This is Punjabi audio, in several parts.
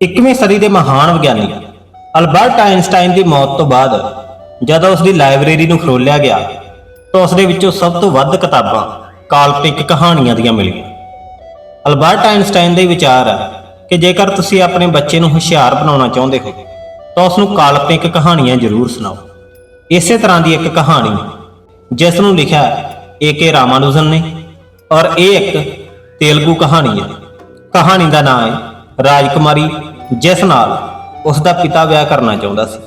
21ਵੀਂ ਸਦੀ ਦੇ ਮਹਾਨ ਵਿਗਿਆਨੀ ਅਲਬਰਟ ਆਇਨਸਟਾਈਨ ਦੀ ਮੌਤ ਤੋਂ ਬਾਅਦ ਜਦੋਂ ਉਸ ਦੀ ਲਾਇਬ੍ਰੇਰੀ ਨੂੰ ਖੋਲ੍ਹਿਆ ਗਿਆ ਤਾਂ ਉਸ ਦੇ ਵਿੱਚੋਂ ਸਭ ਤੋਂ ਵੱਧ ਕਿਤਾਬਾਂ ਕਾਲਪਨਿਕ ਕਹਾਣੀਆਂ ਦੀਆਂ ਮਿਲੀਆਂ। ਅਲਬਰਟ ਆਇਨਸਟਾਈਨ ਦੇ ਵਿਚਾਰ ਹੈ ਕਿ ਜੇਕਰ ਤੁਸੀਂ ਆਪਣੇ ਬੱਚੇ ਨੂੰ ਹੁਸ਼ਿਆਰ ਬਣਾਉਣਾ ਚਾਹੁੰਦੇ ਹੋ, ਤਾਂ ਉਸ ਨੂੰ ਕਾਲਪਨਿਕ ਕਹਾਣੀਆਂ ਜ਼ਰੂਰ ਸੁਣਾਓ। ਇਸੇ ਤਰ੍ਹਾਂ ਦੀ ਇੱਕ ਕਹਾਣੀ, ਜਿਸ ਨੂੰ ਲਿਖਿਆ ਏ ਕੇ ਰਾਮਾਨੁਜਨ ਨੇ ਔਰ ਇਹ ਇੱਕ ਤੇਲਗੂ ਕਹਾਣੀ ਹੈ। ਕਹਾਣੀ ਦਾ ਨਾਮ ਹੈ ਰਾਜਕੁਮਾਰੀ ਜਿਸ ਨਾਲ ਉਸ ਦਾ ਪਿਤਾ ਵਿਆਹ ਕਰਨਾ ਚਾਹੁੰਦਾ ਸੀ।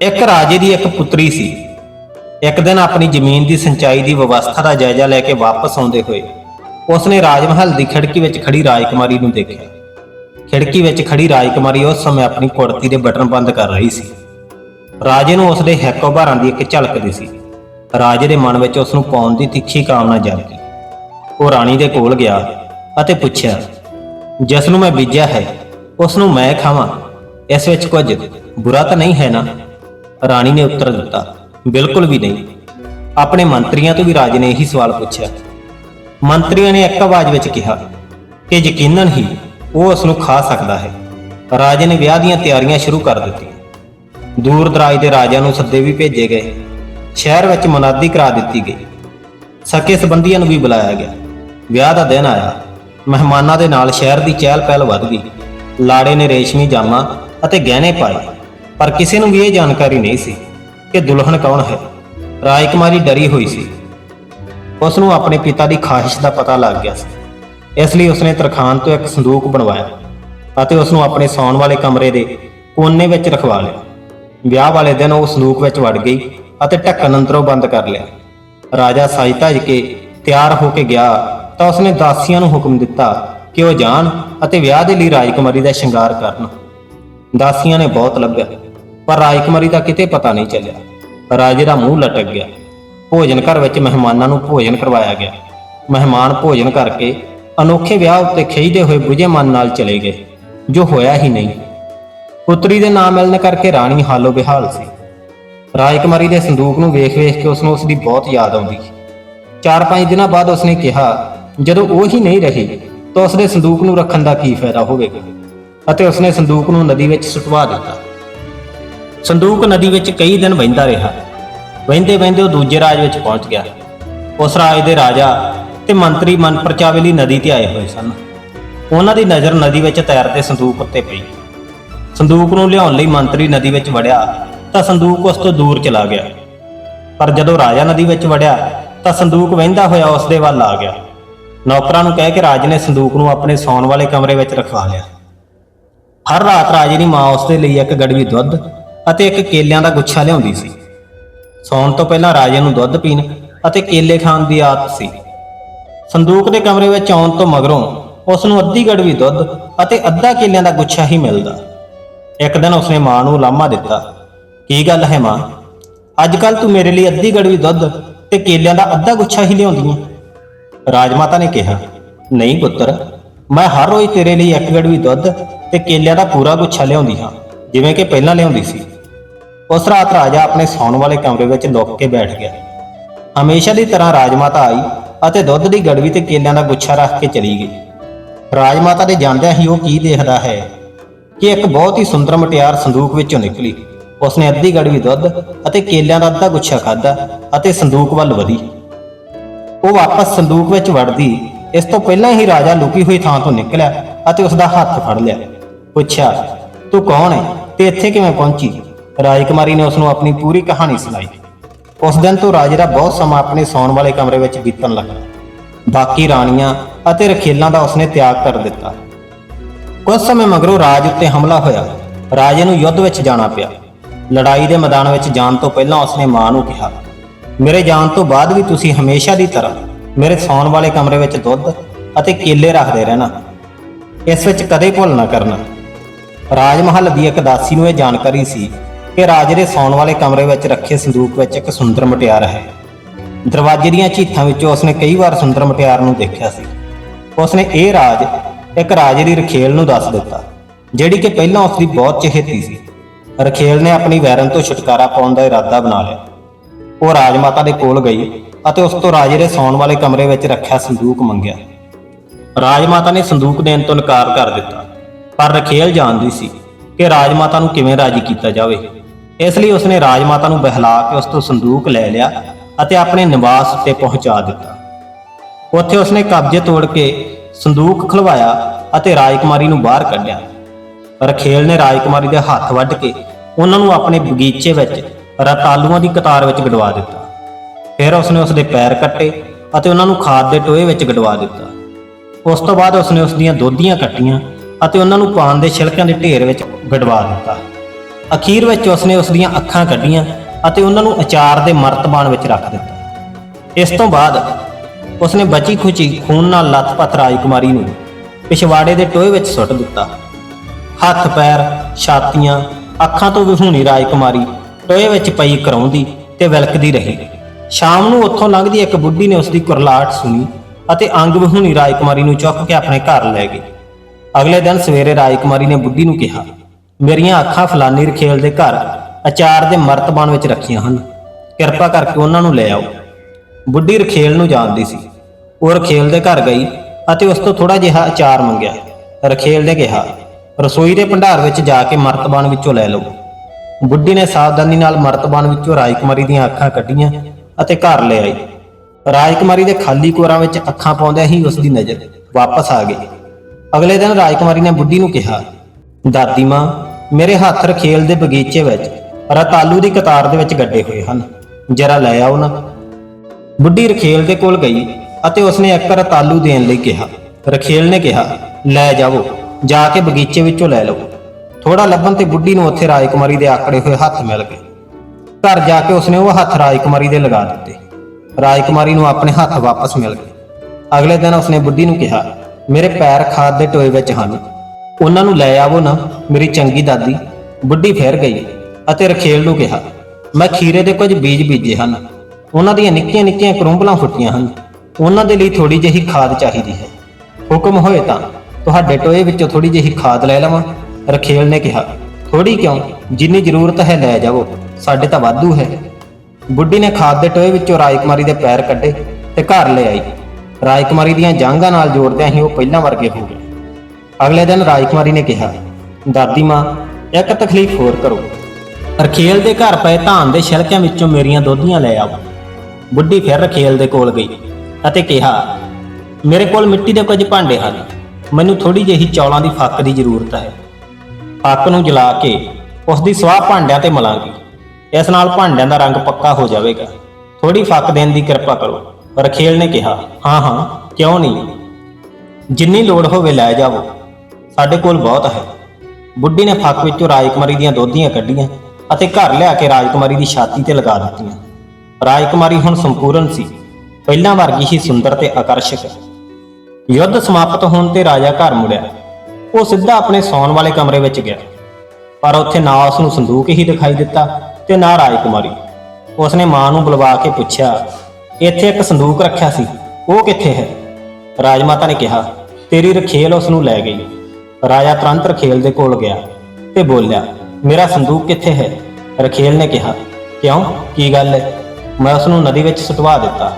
ਇੱਕ ਰਾਜੇ ਦੀ ਇੱਕ ਪੁੱਤਰੀ ਸੀ। ਇੱਕ ਦਿਨ ਆਪਣੀ ਜ਼ਮੀਨ ਦੀ ਸਿੰਚਾਈ ਦੀ ਵਿਵਸਥਾ ਦਾ ਜਾਇਜ਼ਾ ਲੈ ਕੇ ਵਾਪਸ ਆਉਂਦੇ ਹੋਏ ਉਸਨੇ ਰਾਜ ਮਹੱਲ ਦੀ ਖਿੜਕੀ ਵਿੱਚ ਖੜੀ ਰਾਜਕੁਮਾਰੀ ਨੂੰ ਦੇਖਿਆ। ਖਿੜਕੀ ਵਿੱਚ ਖੜੀ ਰਾਜਕੁਮਾਰੀ ਉਸ ਸਮੇਂ ਆਪਣੀ ਕੁੜਤੀ ਦੇ ਬਟਨ ਬੰਦ ਕਰ ਰਹੀ ਸੀ। ਰਾਜੇ ਨੂੰ ਉਸਦੇ ਹੈਕੋ ਭਾਰਾਂ ਦੀ ਇੱਕ ਝਲਕ ਦੀ ਸੀ। ਰਾਜੇ ਦੇ ਮਨ ਵਿੱਚ ਉਸ ਨੂੰ ਪਾਉਣ ਦੀ ਤਿੱਖੀ ਕਾਮਨਾ ਜਾਗੀ ਉਹ ਰਾਣੀ ਦੇ ਕੋਲ ਗਿਆ ਅਤੇ ਪੁੱਛਿਆ ਜਿਸ ਨੂੰ ਮੈਂ ਬੀਜਿਆ ਹੈ ਉਸ ਨੂੰ ਮੈਂ ਖਾਵਾਂ? ਇਸ ਵਿੱਚ ਕੁਝ ਬੁਰਾ ਤਾਂ ਨਹੀਂ ਹੈ ਨਾ? ਰਾਣੀ ਨੇ ਉੱਤਰ ਦਿੱਤਾ, ਬਿਲਕੁਲ ਵੀ ਨਹੀਂ। ਆਪਣੇ ਮੰਤਰੀਆਂ ਤੋਂ ਵੀ ਰਾਜੇ ਨੇ ਇਹੀ ਸਵਾਲ ਪੁੱਛਿਆ। ਮੰਤਰੀਆਂ ਨੇ ਇੱਕ ਆਵਾਜ਼ ਵਿੱਚ ਕਿਹਾ ਕਿ ਯਕੀਨਨ ਹੀ ਉਹ ਉਸ ਨੂੰ ਖਾ ਸਕਦਾ ਹੈ। ਰਾਜੇ ਨੇ ਵਿਆਹ ਦੀਆਂ ਤਿਆਰੀਆਂ ਸ਼ੁਰੂ ਕਰ ਦਿੱਤੀਆਂ। ਦੂਰ ਦਰਾਜ ਦੇ ਰਾਜਿਆਂ ਨੂੰ ਸੱਦੇ ਵੀ ਭੇਜੇ ਗਏ। ਸ਼ਹਿਰ ਵਿੱਚ ਮਨਾਦੀ ਕਰਾ ਦਿੱਤੀ ਗਈ। ਸਕੇ ਸੰਬੰਧੀਆਂ ਨੂੰ ਵੀ ਬੁਲਾਇਆ ਗਿਆ। ਵਿਆਹ ਦਾ ਦਿਨ ਆਇਆ। ਮਹਿਮਾਨਾਂ ਦੇ ਨਾਲ ਸ਼ਹਿਰ ਦੀ ਚਹਿਲ ਪਹਿਲ ਵੱਧ ਗਈ। ਲਾੜੇ ਨੇ ਰੇਸ਼ਮੀ ਜਾਮਾ ਅਤੇ ਗਹਿਣੇ ਪਾਏ, ਪਰ ਕਿਸੇ ਨੂੰ ਵੀ ਇਹ ਜਾਣਕਾਰੀ ਨਹੀਂ ਸੀ ਕਿ ਦੁਲਹਨ ਕੌਣ ਹੈ। ਰਾਜਕੁਮਾਰੀ ਡਰੀ ਹੋਈ ਸੀ। ਉਸ ਨੂੰ ਆਪਣੇ ਪਿਤਾ ਦੀ ਖਾਹਿਸ਼ ਦਾ ਪਤਾ ਲੱਗ ਗਿਆ ਸੀ। ਇਸ ਲਈ ਉਸਨੇ ਤਰਖਾਨ ਤੋਂ ਇੱਕ ਸੰਦੂਕ ਬਣਵਾਇਆ ਅਤੇ ਉਸ ਨੂੰ ਆਪਣੇ ਸੌਣ ਵਾਲੇ ਕਮਰੇ ਦੇ ਕੋਨੇ ਵਿੱਚ ਰਖਵਾ ਲਿਆ। ਵਿਆਹ ਵਾਲੇ ਦਿਨ ਉਹ ਸੰਦੂਕ ਵਿੱਚ ਵੜ ਗਈ ਅਤੇ ਢੱਕਣ ਅੰਦਰੋਂ ਬੰਦ ਕਰ ਲਿਆ। ਰਾਜਾ ਸਜ ਧਜ ਕੇ ਤਿਆਰ ਹੋ ਕੇ ਗਿਆ ਤਾਂ ਉਸਨੇ ਦਾਸੀਆਂ ਨੂੰ ਹੁਕਮ ਦਿੱਤਾ ਕਿ ਉਹ ਜਾਣ ਅਤੇ ਵਿਆਹ ਦੇ ਲਈ ਰਾਜਕੁਮਾਰੀ ਦਾ ਸ਼ਿੰਗਾਰ ਕਰਨ। ਦਾਸੀਆਂ ਨੇ ਬਹੁਤ ਲੱਭਿਆ, ਪਰ ਰਾਜਕੁਮਾਰੀ ਦਾ ਕਿਤੇ ਪਤਾ ਨਹੀਂ ਚੱਲਿਆ। ਰਾਜੇ ਦਾ ਮੂੰਹ ਲਟਕ ਗਿਆ। ਭੋਜਨ ਘਰ ਵਿੱਚ ਮਹਿਮਾਨਾਂ ਨੂੰ ਭੋਜਨ ਕਰਵਾਇਆ ਗਿਆ। ਮਹਿਮਾਨ ਭੋਜਨ ਕਰਕੇ ਅਨੋਖੇ ਵਿਆਹ ਉੱਤੇ ਖਿੱਚਦੇ ਹੋਏ ਬੁਝੇ ਮਨ ਨਾਲ ਚਲੇ ਗਏ, ਜੋ ਹੋਇਆ ਹੀ ਨਹੀਂ। ਪੁੱਤਰੀ ਦੇ ਨਾਮ ਮਿਲਣ ਕਰਕੇ ਰਾਣੀ ਹਾਲੋ ਬਿਹਾਲ ਸੀ। ਰਾਜਕੁਮਾਰੀ ਦੇ ਸੰਦੂਕ ਨੂੰ ਵੇਖ-ਵੇਖ ਕੇ ਉਸ ਨੂੰ ਉਸ ਦੀ ਬਹੁਤ ਯਾਦ ਆਉਂਦੀ। ਚਾਰ ਪੰਜ ਦਿਨਾਂ ਬਾਅਦ ਉਸਨੇ ਕਿਹਾ ਜਦੋਂ ਉਹ ਹੀ ਨਹੀਂ ਰਹੇ, ਤਾਂ ਉਸਦੇ ਸੰਦੂਕ ਨੂੰ ਰੱਖਣ ਦਾ ਕੀ ਫਾਇਦਾ ਹੋਵੇਗਾ ਅਤੇ ਉਸਨੇ ਸੰਦੂਕ ਨੂੰ ਨਦੀ ਵਿੱਚ ਸੁੱਟਵਾ ਦਿੱਤਾ। ਸੰਦੂਕ ਨਦੀ ਵਿੱਚ ਕਈ ਦਿਨ ਵਹਿੰਦਾ ਰਿਹਾ। ਵਹਿੰਦੇ ਵਹਿੰਦੇ ਉਹ ਦੂਜੇ ਰਾਜ ਵਿੱਚ ਪਹੁੰਚ ਗਿਆ। ਉਸ ਰਾਜ ਦੇ ਰਾਜਾ ਤੇ ਮੰਤਰੀ ਮਨ ਲਈ ਨਦੀ ਤੇ ਆਏ ਹੋਏ ਸਨ। ਉਹਨਾਂ ਦੀ ਨਜ਼ਰ ਨਦੀ ਵਿੱਚ ਤੈਰਦੇ ਸੰਦੂਕ ਉੱਤੇ ਪਈ। ਸੰਦੂਕ ਨੂੰ ਲਿਆਉਣ ਲਈ ਮੰਤਰੀ ਨਦੀ ਵਿੱਚ ਵੜਿਆ, ਤਾਂ ਸੰਦੂਕ ਉਸ ਤੋਂ ਦੂਰ ਚਲਾ ਗਿਆ। ਪਰ ਜਦੋਂ ਰਾਜਾ ਨਦੀ ਵਿੱਚ ਵੜਿਆ, ਤਾਂ ਸੰਦੂਕ ਵਹਿੰਦਾ ਹੋਇਆ ਉਸ ਦੇ ਵੱਲ ਆ ਗਿਆ। ਨੌਕਰਾਂ ਨੂੰ ਕਹਿ ਕੇ ਰਾਜ ਨੇ ਸੰਦੂਕ ਨੂੰ ਆਪਣੇ ਸੌਣ ਵਾਲੇ ਕਮਰੇ ਵਿੱਚ ਰਖਵਾ ਲਿਆ। ਹਰ ਰਾਤ ਰਾਜੇ ਦੀ ਮਾਂ ਉਸ ਦੇ ਲਈ ਇੱਕ ਗੜਵੀ ਦੁੱਧ ਅਤੇ ਇੱਕ ਕੇਲਿਆਂ ਦਾ ਗੁੱਛਾ ਲਿਆਉਂਦੀ ਸੀ। ਸੌਣ ਤੋਂ ਪਹਿਲਾਂ ਰਾਜੇ ਨੂੰ ਦੁੱਧ ਪੀਣ ਅਤੇ ਕੇਲੇ ਖਾਣ ਦੀ ਆਦਤ ਸੀ। ਸੰਦੂਕ ਦੇ ਕਮਰੇ ਵਿੱਚ ਆਉਣ ਤੋਂ ਮਗਰੋਂ ਉਸ ਨੂੰ ਅੱਧੀ ਗੜਵੀ ਦੁੱਧ ਅਤੇ ਅੱਧਾ ਕੇਲਿਆਂ ਦਾ ਗੁੱਛਾ ਹੀ ਮਿਲਦਾ। ਇੱਕ ਦਿਨ ਉਸਨੇ ਮਾਂ ਨੂੰ ਲਾਮਾ ਦਿੱਤਾ, ਕੀ ਗੱਲ ਹੈ ਮਾਂ? ਅੱਜ ਕੱਲ ਤੂੰ ਮੇਰੇ ਲਈ ਅੱਧੀ ਗੜਵੀ ਦੁੱਧ ਤੇ ਕੇਲਿਆਂ ਦਾ ਅੱਧਾ ਗੁੱਛਾ ਹੀ ਲਿਆਉਂਦੀ ਹੈ ਰਾਜਮਾਤਾ ਨੇ ਕਿਹਾ, ਨਹੀਂ ਪੁੱਤਰ, ਮੈਂ ਹਰ ਰੋਜ਼ ਤੇਰੇ ਲਈ ਇੱਕ ਗੜਵੀ ਦੁੱਧ ਤੇ ਕੇਲਿਆਂ ਦਾ ਪੂਰਾ ਗੁੱਛਾ ਲਿਆਉਂਦੀ ਹਾਂ, ਜਿਵੇਂ ਕਿ ਪਹਿਲਾਂ ਲਿਆਉਂਦੀ ਸੀ। ਉਸ ਰਾਤ ਰਾਜਾ ਆਪਣੇ ਸੌਣ ਵਾਲੇ ਕਮਰੇ ਵਿੱਚ ਲੁੱਕ ਕੇ ਬੈਠ ਗਿਆ। ਹਮੇਸ਼ਾ ਦੀ ਤਰ੍ਹਾਂ ਰਾਜਮਾਤਾ ਆਈ ਅਤੇ ਦੁੱਧ ਦੀ ਗੜਵੀ ਤੇ ਕੇਲਿਆਂ ਦਾ ਗੁੱਛਾ ਰੱਖ ਕੇ ਚਲੀ ਗਈ। ਰਾਜਮਾਤਾ ਦੇ ਜਾਂਦਿਆਂ ਹੀ ਉਹ ਕੀ ਦੇਖਦਾ ਹੈ ਕਿ ਇੱਕ ਬਹੁਤ ਹੀ ਸੁੰਦਰ ਮਟਿਆਰ ਸੰਦੂਕ ਵਿੱਚੋਂ ਨਿਕਲੀ। ਉਸਨੇ ਅੱਧੀ ਗੜਵੀ ਦੁੱਧ ਅਤੇ ਕੇਲਿਆਂ ਦਾ ਅੱਧਾ ਗੁੱਛਾ ਖਾਧਾ ਅਤੇ ਸੰਦੂਕ ਵੱਲ ਵਧੀ। ਉਹ ਵਾਪਸ ਸੰਦੂਕ ਵਿੱਚ ਵੜਦੀ ਇਸ ਤੋਂ ਪਹਿਲਾਂ ਹੀ ਰਾਜਾ ਲੁਕੀ ਹੋਈ ਥਾਂ ਤੋਂ ਨਿਕਲਿਆ ਅਤੇ ਉਸ ਦਾ ਹੱਥ ਫੜ ਲਿਆ। ਪੁੱਛਿਆ, ਤੂੰ ਕੌਣ ਹੈ ਤੇ ਇੱਥੇ ਕਿਵੇਂ ਪਹੁੰਚੀ? ਰਾਜਕੁਮਾਰੀ ਨੇ ਉਸ ਨੂੰ ਆਪਣੀ ਪੂਰੀ ਕਹਾਣੀ ਸੁਣਾਈ। ਉਸ ਦਿਨ ਤੋਂ ਰਾਜੇ ਦਾ ਬਹੁਤ ਸਮਾਂ ਆਪਣੇ ਸੌਣ ਵਾਲੇ ਕਮਰੇ ਵਿੱਚ ਬੀਤਣ ਲੱਗਾ। ਬਾਕੀ ਰਾਣੀਆਂ ਅਤੇ ਰਖੇਲਾਂ ਦਾ ਉਸਨੇ ਤਿਆਗ ਕਰ ਦਿੱਤਾ। ਕੁਝ ਸਮੇਂ ਮਗਰੋਂ ਰਾਜ ਉੱਤੇ ਹਮਲਾ ਹੋਇਆ। ਰਾਜੇ ਨੂੰ ਯੁੱਧ ਵਿੱਚ ਜਾਣਾ ਪਿਆ। ਲੜਾਈ ਦੇ ਮੈਦਾਨ ਵਿੱਚ ਜਾਣ ਤੋਂ ਪਹਿਲਾਂ ਉਸਨੇ ਮਾਂ ਨੂੰ ਕਿਹਾ ਮੇਰੇ ਜਾਣ ਤੋਂ ਬਾਅਦ ਵੀ ਤੁਸੀਂ ਹਮੇਸ਼ਾ ਦੀ ਤਰ੍ਹਾਂ ਮੇਰੇ ਸੌਣ ਵਾਲੇ ਕਮਰੇ ਵਿੱਚ ਦੁੱਧ ਅਤੇ ਕੇਲੇ ਰੱਖਦੇ ਰਹਿਣਾ। ਇਸ ਵਿੱਚ ਕਦੇ ਭੁੱਲ ਨਾ ਕਰਨਾ। ਰਾਜ ਮਹੱਲ ਦੀ ਇੱਕ ਦਾਸੀ ਨੂੰ ਇਹ ਜਾਣਕਾਰੀ ਸੀ ਕਿ ਰਾਜ ਦੇ ਸੌਣ ਵਾਲੇ ਕਮਰੇ ਵਿੱਚ ਰੱਖੇ ਸੰਦੂਕ ਵਿੱਚ ਇੱਕ ਸੁੰਦਰ ਮਟਿਆਰ ਹੈ। ਦਰਵਾਜ਼ੇ ਦੀਆਂ ਝੀਥਾਂ ਵਿੱਚੋਂ ਉਸਨੇ ਕਈ ਵਾਰ ਸੁੰਦਰ ਮਟਿਆਰ ਨੂੰ ਦੇਖਿਆ ਸੀ। ਉਸਨੇ ਇਹ ਰਾਜ ਇੱਕ ਰਾਜੇ ਦੀ ਰਖੇਲ ਨੂੰ ਦੱਸ ਦਿੱਤਾ, ਜਿਹੜੀ ਕਿ ਪਹਿਲਾਂ ਉਸਦੀ ਬਹੁਤ ਚਹੇਤੀ ਸੀ। ਰਖੇਲ ਨੇ ਆਪਣੀ ਵੈਰਨ ਤੋਂ ਛੁਟਕਾਰਾ ਪਾਉਣ ਦਾ ਇਰਾਦਾ ਬਣਾ ਲਿਆ। ਉਹ ਰਾਜਮਾਤਾ ਦੇ ਕੋਲ ਗਈ ਅਤੇ ਉਸ ਤੋਂ ਰਾਜੇ ਦੇ ਸੌਣ ਵਾਲੇ ਕਮਰੇ ਵਿੱਚ ਰੱਖਿਆ ਸੰਦੂਕ ਮੰਗਿਆ। ਰਾਜਮਾਤਾ ਨੇ ਸੰਦੂਕ ਦੇਣ ਤੋਂ ਇਨਕਾਰ ਕਰ ਦਿੱਤਾ, ਪਰ ਰਖੇਲ ਜਾਣਦੀ ਸੀ ਕਿ ਰਾਜਮਾਤਾ ਨੂੰ ਕਿਵੇਂ ਰਾਜੀ ਕੀਤਾ ਜਾਵੇ। ਇਸ ਲਈ ਉਸਨੇ ਰਾਜਮਾਤਾ ਨੂੰ ਬਹਿਲਾ ਕੇ ਉਸ ਤੋਂ ਸੰਦੂਕ ਲੈ ਲਿਆ ਅਤੇ ਆਪਣੇ ਨਿਵਾਸ ਉੱਤੇ ਪਹੁੰਚਾ ਦਿੱਤਾ। ਉੱਥੇ ਉਸਨੇ ਕਬਜ਼ੇ ਤੋੜ ਕੇ ਸੰਦੂਕ ਖਲਵਾਇਆ ਅਤੇ ਰਾਜਕੁਮਾਰੀ ਨੂੰ ਬਾਹਰ ਕੱਢਿਆ। ਰਖੇਲ ਨੇ ਰਾਜਕੁਮਾਰੀ ਦੇ ਹੱਥ ਵੱਢ ਕੇ ਉਹਨਾਂ ਨੂੰ ਆਪਣੇ ਬਗੀਚੇ ਵਿੱਚ ਰਤਾਲੂਆਂ ਦੀ ਕਤਾਰ ਵਿੱਚ ਗਡਵਾ ਦਿੱਤਾ। ਫਿਰ ਉਸਨੇ ਉਸਦੇ ਪੈਰ ਕੱਟੇ ਅਤੇ ਉਹਨਾਂ ਨੂੰ ਖਾਦ ਦੇ ਟੋਏ ਵਿੱਚ ਗਡਵਾ ਦਿੱਤਾ। ਉਸ ਤੋਂ ਬਾਅਦ ਉਸਨੇ ਉਸ ਦੀਆਂ ਦੋਧੀਆਂ ਕੱਟੀਆਂ ਅਤੇ ਉਹਨਾਂ ਨੂੰ ਪਾਨ ਦੇ ਛਿਲਕਿਆਂ ਦੇ ਢੇਰ ਵਿੱਚ ਗਡਵਾ ਦਿੱਤਾ। ਅਖੀਰ ਵਿੱਚ ਉਸਨੇ ਉਸ ਦੀਆਂ ਅੱਖਾਂ ਕੱਢੀਆਂ ਅਤੇ ਉਹਨਾਂ ਨੂੰ ਅਚਾਰ ਦੇ ਮਰਤਬਾਨ ਵਿੱਚ ਰੱਖ ਦਿੱਤਾ। ਇਸ ਤੋਂ ਬਾਅਦ ਉਸਨੇ ਬਚੀ ਖੁਚੀ ਖੂਨ ਨਾਲ ਲੱਥਪੱਥ ਰਾਜਕੁਮਾਰੀ ਨੂੰ ਪਿਛਵਾੜੇ ਦੇ ਟੋਏ ਵਿੱਚ ਸੁੱਟ ਦਿੱਤਾ। ਹੱਥ, ਪੈਰ, ਛਾਤੀਆਂ, ਅੱਖਾਂ ਤੋਂ ਵਿਹੂਣੀ ਰਾਜਕੁਮਾਰੀ ਟੋਏ ਵਿੱਚ ਪਈ ਕਰਾਉਂਦੀ ਤੇ ਵਿਲਕਦੀ ਰਹੀ। ਸ਼ਾਮ ਨੂੰ ਉੱਥੋਂ ਲੰਘਦੀ ਇੱਕ ਬੁੱਢੀ ਨੇ ਉਸ ਦੀ ਕੁਰਲਾਟ ਸੁਣੀ ਅਤੇ ਅੰਗ ਵਿਹੂਣੀ ਰਾਜਕੁਮਾਰੀ ਨੂੰ ਚੁੱਕ ਕੇ ਆਪਣੇ ਘਰ ਲੈ ਗਈ। ਅਗਲੇ ਦਿਨ ਸਵੇਰੇ ਰਾਜਕੁਮਾਰੀ ਨੇ ਬੁੱਢੀ ਨੂੰ ਕਿਹਾ, ਮੇਰੀਆਂ ਅੱਖਾਂ ਫਲਾਨੀ ਰਖੇਲ ਦੇ ਘਰ ਅਚਾਰ ਦੇ ਮਰਤਬਾਨ ਵਿੱਚ ਰੱਖੀਆਂ ਹਨ। ਕਿਰਪਾ ਕਰਕੇ ਉਹਨਾਂ ਨੂੰ ਲੈ ਆਓ। ਬੁੱਢੀ ਰਖੇਲ ਨੂੰ ਜਾਣਦੀ ਸੀ। ਉਹ ਰਖੇਲ ਦੇ ਘਰ ਗਈ ਅਤੇ ਉਸ ਤੋਂ ਥੋੜਾ ਜਿਹਾ ਅਚਾਰ ਮੰਗਿਆ। ਰਖੇਲ ਨੇ ਕਿਹਾ, ਰਸੋਈ ਦੇ ਭੰਡਾਰ ਵਿੱਚ ਜਾ ਕੇ ਮਰਤਬਾਨ ਵਿੱਚੋਂ ਲੈ ਲਓ। ਬੁੱਢੀ ਨੇ ਸਾਵਧਾਨੀ ਨਾਲ ਮਰਤਬਾਨ ਵਿੱਚੋਂ ਰਾਜਕੁਮਾਰੀ ਦੀਆਂ ਅੱਖਾਂ ਕੱਢੀਆਂ ਅਤੇ ਘਰ ਲੈ ਆਈ। ਰਾਜਕੁਮਾਰੀ ਦੇ ਖਾਲੀ ਕੋਰਾਂ ਵਿੱਚ ਅੱਖਾਂ ਪਾਉਂਦਿਆਂ ਹੀ ਉਸ ਦੀ ਨਜ਼ਰ ਵਾਪਸ ਆ ਗਈ। ਅਗਲੇ ਦਿਨ ਰਾਜਕੁਮਾਰੀ ਨੇ ਬੁੱਢੀ ਨੂੰ ਕਿਹਾ, ਦਾਦੀ ਮਾਂ, ਮੇਰੇ ਹੱਥ ਰਖੇਲ ਦੇ ਬਗੀਚੇ ਵਿੱਚ ਰਤਾਲੂ ਦੀ ਕਤਾਰ ਦੇ ਵਿੱਚ ਗੱਡੇ ਹੋਏ ਹਨ। ਜਰਾ ਲੈ ਆਓ ਨਾ। ਬੁੱਢੀ ਰਖੇਲ ਦੇ ਕੋਲ ਗਈ ਅਤੇ ਉਸਨੇ ਇੱਕ ਰਤਾਲੂ ਦੇਣ ਲਈ ਕਿਹਾ। ਰਖੇਲ ਨੇ ਕਿਹਾ, ਲੈ ਜਾਵੋ, ਜਾ ਕੇ ਬਗੀਚੇ ਵਿੱਚੋਂ ਲੈ ਲਓ। ਥੋੜਾ ਲੱਭਣ ਤੇ ਬੁੱਢੀ ਨੂੰ ਉੱਥੇ ਰਾਜਕੁਮਾਰੀ ਦੇ ਆਕੜੇ ਹੋਏ ਹੱਥ ਮਿਲ ਗਏ। ਘਰ ਜਾ ਕੇ ਉਸਨੇ ਉਹ ਹੱਥ ਰਾਜਕੁਮਾਰੀ ਦੇ ਲਗਾ ਦਿੱਤੇ। ਰਾਜਕੁਮਾਰੀ ਨੂੰ ਆਪਣੇ ਹੱਥ ਵਾਪਸ ਮਿਲ ਗਏ। ਅਗਲੇ ਦਿਨ ਉਸਨੇ ਬੁੱਢੀ ਨੂੰ ਕਿਹਾ, ਮੇਰੇ ਪੈਰ ਖਾਦ ਦੇ ਟੋਏ ਵਿੱਚ ਹਨ। ਉਹਨਾਂ ਨੂੰ ਲੈ ਆਵੋ ਨਾ, ਮੇਰੀ ਚੰਗੀ ਦਾਦੀ। ਬੁੱਢੀ ਫੇਰ ਗਈ ਅਤੇ ਰਖੇਲ ਨੂੰ ਕਿਹਾ, ਮੈਂ ਖੀਰੇ ਦੇ ਕੁਝ ਬੀਜ ਬੀਜੇ ਹਨ। ਉਹਨਾਂ ਦੀਆਂ ਨਿੱਕੀਆਂ ਨਿੱਕੀਆਂ ਕਰੂੰਬਲਾਂ ਫੁੱਟੀਆਂ ਹਨ। ਉਹਨਾਂ ਦੇ ਲਈ ਥੋੜੀ ਜਿਹੀ ਖਾਦ ਚਾਹੀਦੀ ਹੈ। ਹੁਕਮ ਹੋਏ ਤਾਂ ਤੁਹਾਡੇ ਟੋਏ ਵਿੱਚੋਂ ਥੋੜੀ ਜਿਹੀ ਖਾਦ ਲੈ ਲਵਾਂ। ਰਖੇਲ ਨੇ ਕਿਹਾ ਥੋੜੀ ਕਿਉਂ? ਜਿੰਨੀ ਜ਼ਰੂਰਤ ਹੈ ਲੈ ਜਾਵੋ। ਸਾਡੇ ਤਾਂ ਵਾਧੂ ਹੈ। ਬੁੱਢੀ ਨੇ ਖਾਦ ਦੇ ਟੋਏ ਵਿੱਚੋਂ ਰਾਜਕੁਮਾਰੀ ਦੇ ਪੈਰ ਕੱਢੇ ਤੇ ਘਰ ਲੈ ਆਈ। ਰਾਜਕੁਮਾਰੀ ਦੀਆਂ ਜਾਂਘਾਂ ਨਾਲ ਜੋੜਦਿਆਂ ਹੀ ਉਹ ਪਹਿਲਾਂ ਵਰਗੇ ਹੋ ਗਏ। ਅਗਲੇ ਦਿਨ ਰਾਜਕੁਮਾਰੀ ਨੇ ਕਿਹਾ, ਦਾਦੀ ਮਾਂ, ਇੱਕ ਤਕਲੀਫ ਹੋਰ ਕਰੋ। ਰਖੇਲ ਦੇ ਘਰ ਪਏ ਧਾਨ ਦੇ ਛਿਲਕਿਆਂ ਵਿੱਚੋਂ ਮੇਰੀਆਂ ਦੋਧੀਆਂ ਲੈ ਆਓ। ਬੁੱਢੀ ਫਿਰ ਰਖੇਲ ਦੇ ਕੋਲ ਗਈ ਅਤੇ ਕਿਹਾ, ਮੇਰੇ ਕੋਲ ਮਿੱਟੀ ਦੇ ਕੁਝ ਭਾਂਡੇ ਹਨ। ਮੈਨੂੰ ਥੋੜੀ ਜਿਹੀ ਚੌਲਾਂ ਦੀ ਫੱਕ ਦੀ ਜ਼ਰੂਰਤ ਹੈ। ਫੱਕ ਨੂੰ ਜਲਾ ਕੇ ਉਸ ਦੀ ਸਵਾਹ ਭਾਂਡਿਆਂ ਤੇ ਮਲਾਂਗੀ। ਇਸ ਨਾਲ ਭਾਂਡਿਆਂ ਦਾ ਰੰਗ ਪੱਕਾ ਹੋ ਜਾਵੇਗਾ। ਥੋੜੀ ਫੱਕ ਦੇਣ ਦੀ ਕਿਰਪਾ ਕਰੋ। ਰਖੇਲ ਨੇ ਕਿਹਾ, ਹਾਂ ਹਾਂ, ਕਿਉਂ ਨਹੀਂ? ਜਿੰਨੀ ਲੋੜ ਹੋਵੇ ਲੈ ਜਾਵੋ। ਸਾਡੇ ਕੋਲ ਬਹੁਤ ਹੈ। ਬੁੱਢੀ ਨੇ ਫੱਕ ਵਿੱਚੋਂ ਰਾਜਕੁਮਾਰੀ ਦੀਆਂ ਦੋਧੀਆਂ ਕੱਢੀਆਂ ਅਤੇ ਘਰ ਲਿਆ ਕੇ ਰਾਜਕੁਮਾਰੀ ਦੀ ਛਾਤੀ ਤੇ ਲਗਾ ਦਿੱਤੀਆਂ। ਰਾਜਕੁਮਾਰੀ ਹੁਣ ਸੰਪੂਰਨ ਸੀ। ਪਹਿਲਾਂ ਵਰਗੀ ਹੀ ਸੁੰਦਰ ਤੇ ਆਕਰਸ਼ਕ। ਯੁੱਧ ਸਮਾਪਤ ਹੋਣ ਤੇ ਰਾਜਾ ਘਰ ਮੁੜਿਆ। ਉਹ ਸਿੱਧਾ ਆਪਣੇ ਸੌਣ ਵਾਲੇ ਕਮਰੇ ਵਿੱਚ ਗਿਆ। ਪਰ ਉੱਥੇ ਨਾ ਉਸ ਨੂੰ ਸੰਦੂਕ ਹੀ ਦਿਖਾਈ ਦਿੱਤਾ ਤੇ ਨਾ ਰਾਜਕੁਮਾਰੀ। ਉਸਨੇ ਮਾਂ ਨੂੰ ਬੁਲਵਾ ਕੇ ਪੁੱਛਿਆ, ਇੱਥੇ ਇੱਕ ਸੰਦੂਕ ਰੱਖਿਆ ਸੀ, ਉਹ ਕਿੱਥੇ ਹੈ? ਰਾਜਮਾਤਾ ਨੇ ਕਿਹਾ, ਤੇਰੀ ਰਖੇਲ ਉਸ ਨੂੰ ਲੈ ਗਈ। ਰਾਜਾ ਤੁਰੰਤ ਰਖੇਲ ਦੇ ਕੋਲ ਗਿਆ ਤੇ ਬੋਲਿਆ, ਮੇਰਾ ਸੰਦੂਕ ਕਿੱਥੇ ਹੈ? ਰਖੇਲ ਨੇ ਕਿਹਾ, ਕਿਉਂ? ਕੀ ਗੱਲ ਹੈ? ਮੈਂ ਉਸ ਨੂੰ ਨਦੀ ਵਿੱਚ ਸੁਟਵਾ ਦਿੱਤਾ।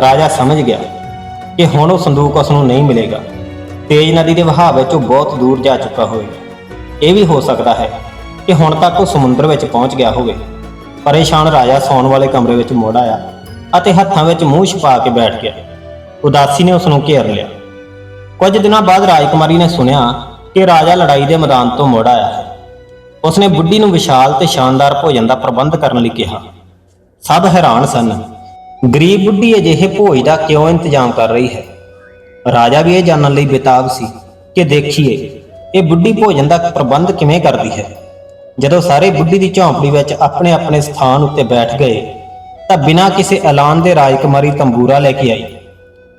ਰਾਜਾ ਸਮਝ ਗਿਆ ਕਿ ਹੁਣ ਉਹ ਸੰਦੂਕ ਉਸ ਨੂੰ ਨਹੀਂ ਮਿਲੇਗਾ। ਤੇਜ਼ ਨਦੀ ਦੇ ਵਹਾਅ ਵਿੱਚ ਉਹ ਬਹੁਤ ਦੂਰ ਜਾ ਚੁੱਕਾ ਹੋਵੇਗਾ ਇਹ ਵੀ ਹੋ ਸਕਦਾ ਹੈ ਕਿ ਹੁਣ ਤੱਕ ਉਹ ਸਮੁੰਦਰ ਵਿੱਚ ਪਹੁੰਚ ਗਿਆ ਹੋਵੇ। ਪਰੇਸ਼ਾਨ ਰਾਜਾ ਸੌਣ ਵਾਲੇ ਕਮਰੇ ਵਿੱਚ ਮੁੜ ਆਇਆ ਅਤੇ ਹੱਥਾਂ ਵਿੱਚ ਮੂੰਹ ਛਪਾ ਕੇ ਬੈਠ ਗਿਆ। ਉਦਾਸੀ ਨੇ ਉਸ ਨੂੰ ਘੇਰ ਲਿਆ। ਕੁਝ ਦਿਨਾਂ ਬਾਅਦ ਰਾਜਕੁਮਾਰੀ ਨੇ ਸੁਣਿਆ ਕਿ ਰਾਜਾ ਲੜਾਈ ਦੇ ਮੈਦਾਨ ਤੋਂ ਮੁੜ ਆਇਆ ਹੈ। ਉਸਨੇ ਬੁੱਢੀ ਨੂੰ ਵਿਸ਼ਾਲ ਤੇ ਸ਼ਾਨਦਾਰ ਭੋਜਨ ਦਾ ਪ੍ਰਬੰਧ ਕਰਨ ਲਈ ਕਿਹਾ। ਸਭ ਹੈਰਾਨ ਸਨ। ਗਰੀਬ ਬੁੱਢੀ ਅਜਿਹੇ ਭੋਜ ਦਾ ਕਿਉਂ ਇੰਤਜ਼ਾਮ ਕਰ ਰਹੀ ਹੈ? ਰਾਜਾ ਵੀ ਇਹ ਜਾਣਨ ਲਈ ਬੇਤਾਬ ਸੀ ਕਿ ਦੇਖੀਏ, ਇਹ ਬੁੱਢੀ ਭੋਜਨ ਦਾ ਪ੍ਰਬੰਧ ਕਿਵੇਂ ਕਰਦੀ ਹੈ। ਜਦੋਂ ਸਾਰੇ ਬੁੱਢੀ ਦੀ ਝੌਂਪੜੀ ਵਿੱਚ ਆਪਣੇ ਆਪਣੇ ਸਥਾਨ ਉੱਤੇ ਬੈਠ ਗਏ, ਤਾਂ ਬਿਨਾਂ ਕਿਸੇ ਐਲਾਨ ਦੇ ਰਾਜਕੁਮਾਰੀ ਤੰਬੂਰਾ ਲੈ ਕੇ ਆਈ।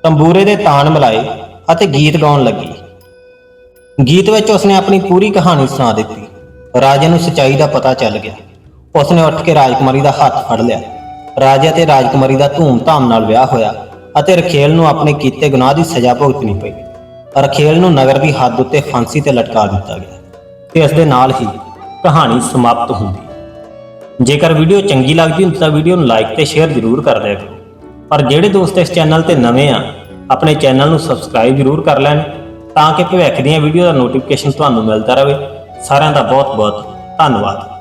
ਤੰਬੂਰੇ ਦੇ ਤਾਣ ਮਿਲਾਏ ਅਤੇ ਗੀਤ ਗਾਉਣ ਲੱਗੀ। ਗੀਤ ਵਿੱਚ ਉਸਨੇ ਆਪਣੀ ਪੂਰੀ ਕਹਾਣੀ ਸੁਣਾ ਦਿੱਤੀ। ਰਾਜੇ ਨੂੰ ਸਚਾਈ ਦਾ ਪਤਾ ਚੱਲ ਗਿਆ। ਉਸਨੇ ਉੱਠ ਕੇ ਰਾਜਕੁਮਾਰੀ ਦਾ ਹੱਥ ਫੜ ਲਿਆ। ਰਾਜਾ ਤੇ ਰਾਜਕੁਮਾਰੀ ਦਾ ਧੂਮ-ਧਾਮ ਨਾਲ ਵਿਆਹ ਹੋਇਆ। ਅਤੇ ਰਖੇਲ ਨੂੰ ਆਪਣੇ ਕੀਤੇ ਗੁਨਾਹ ਦੀ ਸਜ਼ਾ ਭੁਗਤਣੀ ਪਈ। ਰਖੇਲ ਨੂੰ ਨਗਰ ਦੀ ਹੱਦ ਉੱਤੇ ਫਾਂਸੀ ਤੇ ਲਟਕਾ ਦਿੱਤਾ ਗਿਆ ਤੇ ਇਸ ਦੇ ਨਾਲ ਹੀ ਕਹਾਣੀ ਸਮਾਪਤ ਹੁੰਦੀ ਜੇਕਰ ਵੀਡੀਓ ਚੰਗੀ ਲੱਗਦੀ ਹੁੰਦੀ ਤਾਂ ਵੀਡੀਓ ਨੂੰ ਲਾਈਕ ਤੇ ਸ਼ੇਅਰ ਜ਼ਰੂਰ ਕਰ ਦਿਆ ਕਰੋ। ਪਰ ਜਿਹੜੇ ਦੋਸਤ ਇਸ ਚੈਨਲ ਤੇ ਨਵੇਂ ਆ, ਆਪਣੇ ਚੈਨਲ ਨੂੰ ਸਬਸਕ੍ਰਾਈਬ ਜ਼ਰੂਰ ਕਰ ਲੈਣ ਤਾਂ ਕਿ ਭਵਿੱਖ ਦੀਆਂ ਵੀਡੀਓ ਦਾ ਨੋਟੀਫਿਕੇਸ਼ਨ ਤੁਹਾਨੂੰ ਮਿਲਦਾ ਰਹੇ। ਸਾਰਿਆਂ ਦਾ ਬਹੁਤ ਬਹੁਤ ਧੰਨਵਾਦ।